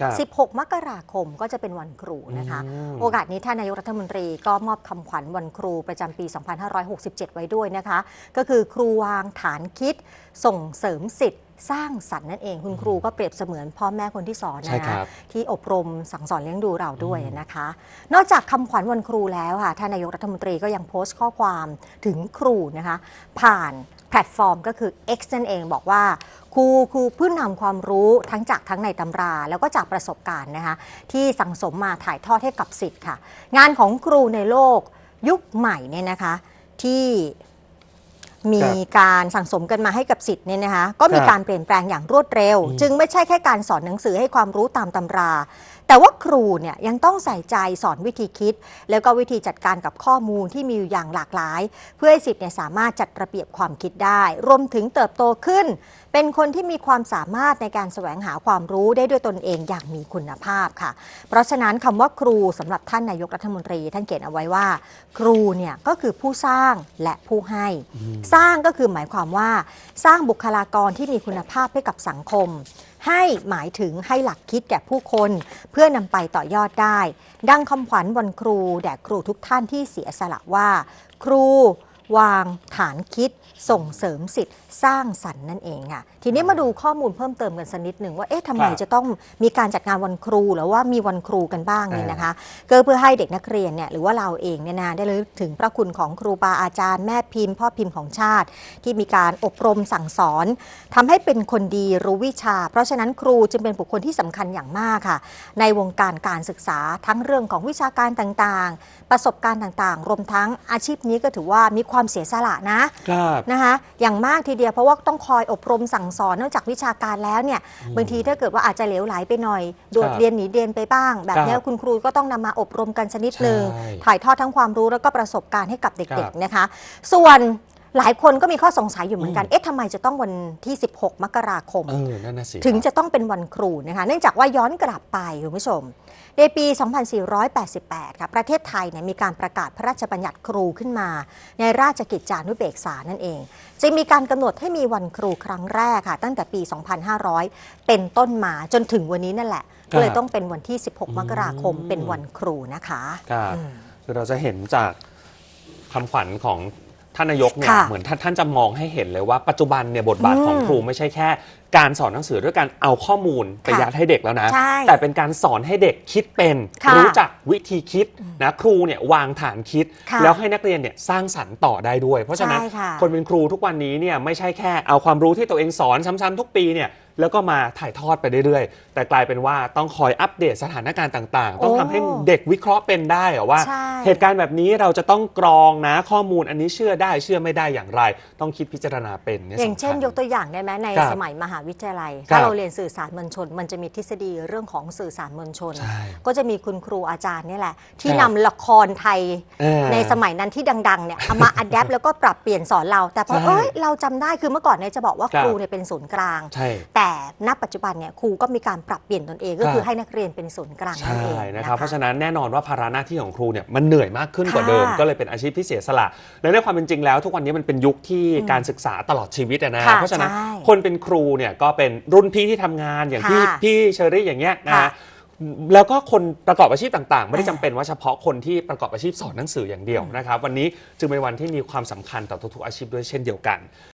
ครับ16 มกราคมก็จะเป็นวันครูนะคะอืมโอกาสนี้ท่านนายกรัฐมนตรีก็มอบคำขวัญวันครูประจำปี 2567 ไว้ด้วยนะคะ ก็คือครูวางฐานคิดส่งเสริมสิทธิ์ สร้างสรรค์นั่นเองคุณครูก็เปรียบเสมือนพ่อแม่คนที่สอนใช่นะครัคะบ ที่อบรมสั่งสอนเลี้ยงดูเราด้วยนะคะ นอกจากคำขวัญวันครูแล้วค่ะท่านนายกรัฐมนตรีก็ยังโพสต์ข้อความถึงครูนะคะ ผ่านแพลตฟอร์มก็คือ X นั่นเองบอกว่า ครูคือพื้นนำความรู้ทั้งจากทั้งในตำรา แล้วก็จากประสบการณ์นะคะ ที่สั่งสมมาถ่ายทอดให้กับสิทธิ์ค่ะ งานของครูในโลกยุคใหม่เนี่ยนะคะ ที่ มีการสั่งสมกันมาให้กับสิทธิ์เนี่ยนะคะก็มีครับการเปลี่ยนแปลงอย่างรวดเร็วอืมจึงไม่ใช่แค่การสอนหนังสือให้ความรู้ตามตำรา แต่ว่าครูเนี่ยยังต้องใส่ใจสอนวิธีคิด แล้วก็วิธีจัดการกับข้อมูลที่มีอยู่อย่างหลากหลาย เพื่อให้สิทธิ์เนี่ยสามารถจัดระเบียบความคิดได้ รวมถึงเติบโตขึ้น เป็นคนที่มีความสามารถในการแสวงหาความรู้ได้ด้วยตนเองอย่างมีคุณภาพค่ะ เพราะฉะนั้นคำว่าครูสำหรับท่านนายกรัฐมนตรี ท่านเขียนเอาไว้ว่า ครูเนี่ยก็คือผู้สร้างและผู้ให้ สร้างก็คือหมายความว่า สร้างบุคลากรที่มีคุณภาพให้กับสังคม ให้หมายถึงให้หลักคิดแก่ผู้คน เพื่อนำไปต่อยอดได้ ดังคำขวัญวันครูแด่ครูทุกท่านที่เสียสละว่า ครู วางฐานคิด ส่งเสริมสิทธิ์สร้างสรรค์นั่นเองค่ะ ทีนี้มาดูข้อมูลเพิ่มเติมกันสักนิดหนึ่งว่าเอ๊ะทำไมครับจะต้องมีการจัดงานวันครูหรือว่ามีวันครูกันบ้างเนี่ยนะคะก็เพื่อให้เด็กนักเรียนเนี่ยหรือว่าเราเองเนี่ยนะได้ระลึกถึงพระคุณของครูบาอาจารย์แม่พิมพ์พ่อพิมพ์ของชาติ ที่มีการอบรมสั่งสอนทำให้เป็นคนดีรู้วิชา เพราะฉะนั้นครูจึงเป็นบุคคลที่สำคัญอย่างมากค่ะ ในวงการการศึกษาทั้งเรื่องของวิชาการต่างๆ ประสบการณ์ต่างๆ รวมทั้งอาชีพนี้ก็ถือว่ามีความเสียสละนะครับนะคะอย่างมากทีเดียวเพราะว่าต้องคอยอบรมสั่งสอนนอกจากวิชาการแล้วเนี่ยบางทีถ้าเกิดว่าอาจจะเหลวไหลไปหน่อย โดดครับเรียนหนีเรียนไปบ้าง แบบเนี้ยครับคุณครูก็ต้องนำมาอบรมกันชนิดหนึ่งใช่ถ่ายทอดทั้งความรู้แล้วก็ประสบการณ์ให้กับคเด็รักบๆนะคะ ส่วน หลายคนก็มีข้อสงสัยอยู่เหมือนกัน เอ๊ะทำไมจะต้องวันที่ 16 มกราคม เออนั่นน่ะสิถึงจะต้องเป็นวันครูนะคะ เนื่องจากว่าย้อนกลับไปคุณผู้ชม ในปี 2488 ค่ะประเทศไทยเนี่ยมีการประกาศพระราชบัญญัติครูขึ้นมา ในราชกิจจานุเบกษานั่นเอง จึงมีการกำหนดให้มีวันครูครั้งแรกค่ะ ตั้งแต่ปี 2500 เป็นต้นมาจนถึงวันนี้นั่นแหละครับก็เลยต้องเป็นวันที่ 16 มกราคมเป็นวันครูนะคะครับอืมคือเราจะเห็นจากคำขวัญของ ท่านนายกเนี่ยค่ะเหมือนท่านท่านจะมองให้เห็นเลยว่าปัจจุบันเนี่ยบทบาทของอืมครูไม่ใช่แค่ การสอนหนังสือด้วยการเอาข้อมูลไปค่ะยัดให้เด็กแล้วนะ ใช่แต่เป็นการสอนให้เด็กคิดเป็น ค่ะรู้จักวิธีคิดนะครูเนี่ยวางฐานคิด ค่ะแล้วให้นักเรียนเนี่ยสร้างสรรค์ต่อได้ด้วย เพราะฉะนั้นใช่ค่ะ คนเป็นครูทุกวันนี้เนี่ยไม่ใช่แค่เอาความรู้ที่ตัวเองสอนซ้ำๆทุกปีเนี่ย แล้วก็มาถ่ายทอดไปเรื่อยๆ แต่กลายเป็นว่าต้องคอยอัปเดตสถานการณ์ต่าง ๆ ต้องทำให้เด็กวิเคราะห์เป็นได้เหรอว่า ใช่ เหตุการณ์แบบนี้เราจะต้องกรองนะข้อมูลอันนี้เชื่อได้เชื่อไม่ได้อย่างไร ต้องคิดพิจารณาเป็นเนี่ยอย่างเช่น สำคัญ ยกตัวอย่างได้ไหมในครับสมัยมหาวิทยาลัย ครัถ้าบเราเรียนสื่อสารมวลชน มันจะมีทฤษฎีเรื่องของสื่อสารมวลชน ใช่ก็จะมีคุณครูอาจารย์นี่แหละ ที่ครันำบ ละครไทย เออ ในสมัยนั้นที่ดังๆเนี่ยเอามา อัดแอปแล้วก็ปรับเปลี่ยนสอนเรา แต่พอใช่เอ้ยเราจำได้คือเมื่อก่อนเนี่ยจะบอกว่าครัคบรูเนี่ยเป็นศูนย์กลาง ใช่ แต่ณปัจจุบันเนี่ยครูก็มีการปรับเปลี่ยนตนเองก็ครับคือให้นักเรียนเป็นศูนย์กลางนั่นใช่เองนะครับเพราะฉะนั้นแน่นอนว่าภาระหน้าที่ของครูเนี่ยมันเหนื่อยมากขึ้นกว่าเดิมค่ะก็เลยเป็นอาชีพที่เสียสละและในความเป็นจริงแล้ว ทุกวันนี้มันเป็นยุคที่การศึกษาตลอดชีวิตอะนะค่ะเพราะฉะนั้นใช่คนเป็นครูเนี่ยก็เป็นรุ่นพี่ที่ทำงานอย่างพี่ค่ะพี่เชอรี่อย่างเงี้ยนะค่ะฮะแล้วก็คนประกอบอาชีพต่างๆ ไม่ได้จำเป็นว่าเฉพาะคนที่ประกอบอาชีพสอนหนังสืออย่างเดียวนะครับ วันนี้จึงเป็นวันที่มีความสำคัญต่อทุกๆอาชีพด้วยเช่นเดียวกัน